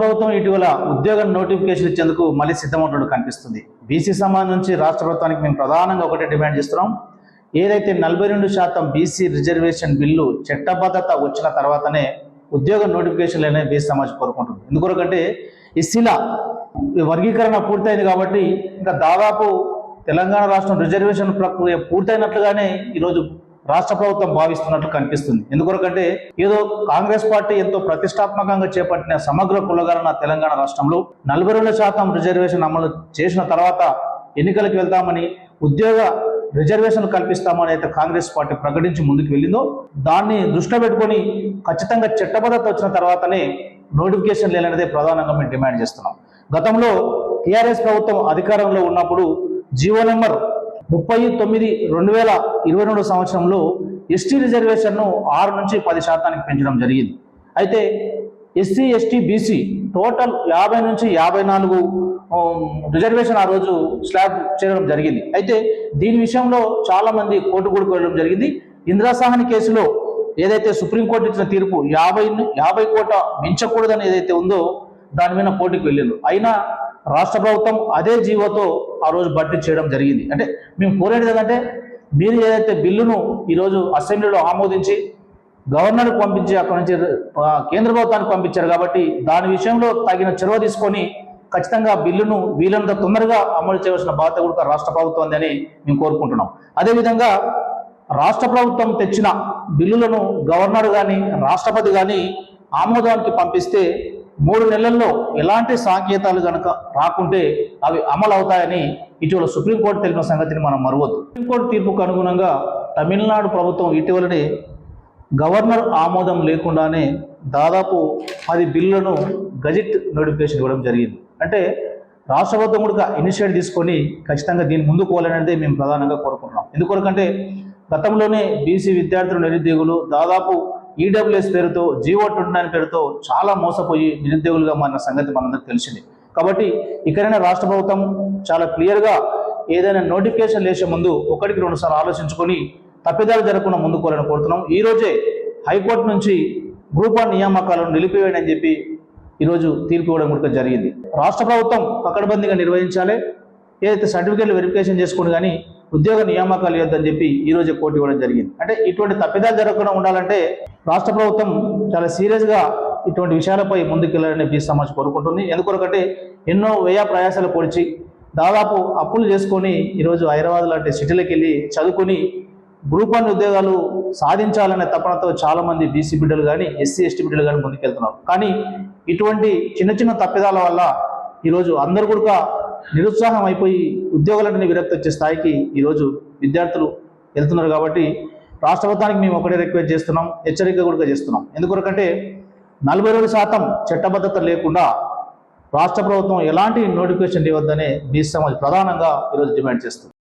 ప్రభుత్వం ఇటీవల ఉద్యోగ నోటిఫికేషన్ ఇచ్చేందుకు మళ్ళీ సిద్ధమవుతున్నట్టు కనిపిస్తుంది. బీసీ సమాజం నుంచి రాష్ట్ర ప్రభుత్వానికి మేము ప్రధానంగా ఒకటే డిమాండ్ చేస్తున్నాం. ఏదైతే నలభై రెండు శాతం బీసీ రిజర్వేషన్ బిల్లు చట్టబద్ధత వచ్చిన తర్వాతనే ఉద్యోగ నోటిఫికేషన్లు అనేవి బీసీ సమాజం కోరుకుంటుంది. ఎందుకొరకంటే ఇస్సిల వర్గీకరణ పూర్తయింది కాబట్టి ఇంకా దాదాపు తెలంగాణ రాష్ట్రం రిజర్వేషన్ ప్రక్రియ పూర్తయినట్లుగానే ఈరోజు రాష్ట్ర ప్రభుత్వం భావిస్తున్నట్లు కనిపిస్తుంది. ఎందుకొరకంటే ఏదో కాంగ్రెస్ పార్టీ ఎంతో ప్రతిష్టాత్మకంగా చేపట్టిన సమగ్ర కులగణన తెలంగాణ రాష్ట్రంలో నలభై రెండు శాతం రిజర్వేషన్ అమలు చేసిన తర్వాత ఎన్నికలకు వెళ్తామని ఉద్యోగ రిజర్వేషన్ కల్పిస్తామని అయితే కాంగ్రెస్ పార్టీ ప్రకటించి ముందుకు వెళ్ళిందో దాన్ని దృష్టిలో పెట్టుకొని ఖచ్చితంగా చట్టబద్ధత వచ్చిన తర్వాతనే నోటిఫికేషన్ లేనదే ప్రధానంగా మేము డిమాండ్ చేస్తున్నాం. గతంలో టీఆర్ఎస్ ప్రభుత్వం అధికారంలో ఉన్నప్పుడు జీవో నెంబర్ ముప్పై తొమ్మిది రెండు వేల ఇరవై రెండు సంవత్సరంలో ఎస్టీ రిజర్వేషన్ను ఆరు నుంచి పది శాతానికి పెంచడం జరిగింది. అయితే ఎస్సీ ఎస్టీ బీసీ టోటల్ యాభై నుంచి యాభై నాలుగు రిజర్వేషన్ ఆ రోజు స్లాబ్ చేయడం జరిగింది. అయితే దీని విషయంలో చాలామంది కోర్టు కూడా వెళ్ళడం జరిగింది. ఇందిరాసాహని కేసులో ఏదైతే సుప్రీంకోర్టు ఇచ్చిన తీర్పు యాభై యాభై కోట మించకూడదని ఏదైతే ఉందో దాని మీద పోటీకి వెళ్ళారు అయినా రాష్ట్ర ప్రభుత్వం అదే జీవోతో ఆ రోజు భర్తీ చేయడం జరిగింది. అంటే మేము కోరేది ఏంటంటే మీరు ఏదైతే బిల్లును ఈరోజు అసెంబ్లీలో ఆమోదించి గవర్నర్కి పంపించి అక్కడి నుంచి కేంద్ర ప్రభుత్వానికి పంపించారు కాబట్టి దాని విషయంలో తగిన చొరవ తీసుకొని ఖచ్చితంగా బిల్లును వీలంత తొందరగా అమలు చేయవలసిన బాధ్యత కూడా రాష్ట్ర ప్రభుత్వం అని మేము కోరుకుంటున్నాం. అదేవిధంగా రాష్ట్ర ప్రభుత్వం తెచ్చిన బిల్లులను గవర్నర్ కానీ రాష్ట్రపతి కానీ ఆమోదానికి పంపిస్తే మూడు నెలల్లో ఎలాంటి సాంకేతాలు కనుక రాకుంటే అవి అమలు అవుతాయని ఇటీవల సుప్రీంకోర్టు తెలిపిన సంగతిని మనం మరవద్దు. సుప్రీంకోర్టు తీర్పుకు అనుగుణంగా తమిళనాడు ప్రభుత్వం ఇటీవలనే గవర్నర్ ఆమోదం లేకుండానే దాదాపు పది బిల్లులను గజెట్ నోటిఫికేషన్ ఇవ్వడం జరిగింది. అంటే రాష్ట్ర ప్రభుత్వం కూడా ఇనిషియేట్ తీసుకొని ఖచ్చితంగా దీన్ని ముందుకు పోవాలనేది మేము ప్రధానంగా కోరుకుంటున్నాం. ఎందుకొరకంటే గతంలోనే బీసీ విద్యార్థులు నిరుద్యోగులు దాదాపు ఈడబ్ల్యూఎస్ పేరుతో జీవో ట్వంటీ నైన్ పేరుతో చాలా మోసపోయి నిరుద్యోగులుగా మారిన సంగతి మనందరికీ తెలిసింది. కాబట్టి ఇక్కడైనా రాష్ట్ర ప్రభుత్వం చాలా క్లియర్గా ఏదైనా నోటిఫికేషన్ లేచే ముందు ఒకటికి రెండు సార్లు ఆలోచించుకొని తప్పిదాలు జరగకుండా ముందుకోవాలని కోరుతున్నాం. ఈరోజే హైకోర్టు నుంచి గ్రూప్ వన్ నియామకాలను నిలిపివేయని అని చెప్పి ఈరోజు తీర్పు ఇవ్వడం కూడా జరిగింది. రాష్ట్ర ప్రభుత్వం పకడ్బందీగా నిర్వహించాలి. ఏదైతే సర్టిఫికేట్లు వెరిఫికేషన్ చేసుకుని కానీ ఉద్యోగ నియామకాలు ఇవ్వద్దని చెప్పి ఈరోజు కోర్టు ఇవ్వడం జరిగింది. అంటే ఇటువంటి తప్పిదాలు జరగకుండా ఉండాలంటే రాష్ట్ర ప్రభుత్వం చాలా సీరియస్గా ఇటువంటి విషయాలపై ముందుకెళ్ళాలని బీసీ సమాజ్ కోరుకుంటుంది. ఎందుకొరకంటే ఎన్నో వ్యయ ప్రయాసాలు పొడిచి దాదాపు అప్పులు చేసుకొని ఈరోజు హైదరాబాద్ లాంటి సిటీలకు వెళ్ళి చదువుకొని గ్రూప్ వన్ ఉద్యోగాలు సాధించాలనే తపనతో చాలామంది బీసీ బిడ్డలు కానీ ఎస్సీ ఎస్టీ బిడ్డలు కానీ ముందుకెళ్తున్నారు. కానీ ఇటువంటి చిన్న చిన్న తప్పిదాల వల్ల ఈరోజు అందరు కూడా నిరుత్సాహం అయిపోయి ఉద్యోగాలన్నీ విరక్తి వచ్చే స్థాయికి ఈరోజు విద్యార్థులు వెళ్తున్నారు కాబట్టి రాష్ట్ర ప్రభుత్వానికి మేము ఒకటే రిక్వెస్ట్ చేస్తున్నాం హెచ్చరిక కూడా చేస్తున్నాం. ఎందుకొరకంటే నలభై రెండు శాతం చట్టబద్ధత లేకుండా రాష్ట్ర ప్రభుత్వం ఎలాంటి నోటిఫికేషన్ ఇవ్వద్దనే బీసీ సమాజ్ ప్రధానంగా ఈరోజు డిమాండ్ చేస్తుంది.